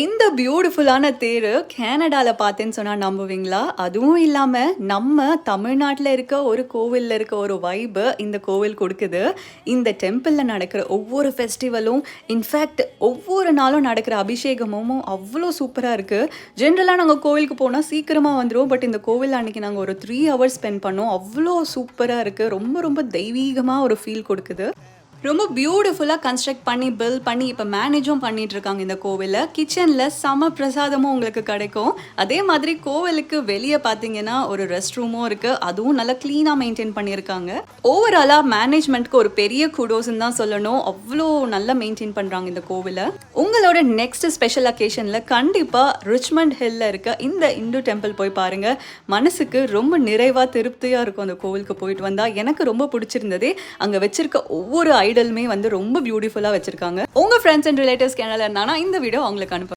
இந்த பியூட்டிஃபுல்லான தேர் கேனடாவில் பார்த்தேன்னு சொன்னால் நம்புவீங்களா? அதுவும் இல்லாமல் நம்ம தமிழ்நாட்டில் இருக்க ஒரு கோவிலில் இருக்க ஒரு வைபு இந்த கோவில் கொடுக்குது. இந்த டெம்பிளில் நடக்கிற ஒவ்வொரு ஃபெஸ்டிவலும் இன்ஃபேக்ட் ஒவ்வொரு நாளும் நடக்கிற அபிஷேகமும் அவ்வளோ சூப்பராக இருக்குது ஜென்ரலாக நாங்கள் கோவிலுக்கு போனால் சீக்கிரமாக வந்துடுவோம் பட் இந்த கோவில் அன்னைக்கு நாங்கள் ஒரு த்ரீ ஹவர்ஸ் ஸ்பெண்ட் பண்ணோம். அவ்வளோ சூப்பராக இருக்குது ரொம்ப ரொம்ப தெய்வீகமாக ஒரு ஃபீல் கொடுக்குது. ரொம்ப பியூட்டிஃபுல்லாக கன்ஸ்ட்ரக்ட் பண்ணி பில் பண்ணி இப்போ மேனேஜும் பண்ணிட்டு இருக்காங்க இந்த கோவிலில். கிச்சனில் சம பிரசாதமும் உங்களுக்கு கிடைக்கும். அதே மாதிரி கோவிலுக்கு வெளியே பார்த்தீங்கன்னா ஒரு ரெஸ்ட் ரூமும் இருக்குது அதுவும் நல்லா க்ளீனாக மெயின்டைன் பண்ணியிருக்காங்க. ஓவராலாக மேனேஜ்மெண்ட்க்கு ஒரு பெரிய குடோஸ்ன்னு தான் சொல்லணும். அவ்வளோ நல்லா மெயின்டைன் பண்ணுறாங்க இந்த கோவிலை உங்களோட நெக்ஸ்ட் ஸ்பெஷல் அக்கேஷனில் கண்டிப்பாக ரிச்மண்ட் ஹில்ல இருக்க இந்த இந்து டெம்பிள் போய் பாருங்க. மனசுக்கு ரொம்ப நிறைவாக திருப்தியாக இருக்கும் அந்த கோவிலுக்கு போயிட்டு வந்தால் எனக்கு ரொம்ப பிடிச்சிருந்ததே அங்கே வச்சிருக்க ஒவ்வொரு ஐடலுமே வந்து ரொம்ப பியூட்டிஃபுல்லாக வச்சிருக்காங்க. உங்கள் ஃப்ரெண்ட்ஸ் அண்ட் ரிலேட்டிவ்ஸ் கேனல் இருந்தாங்கன்னா இந்த வீடியோ அவங்களுக்கு அனுப்ப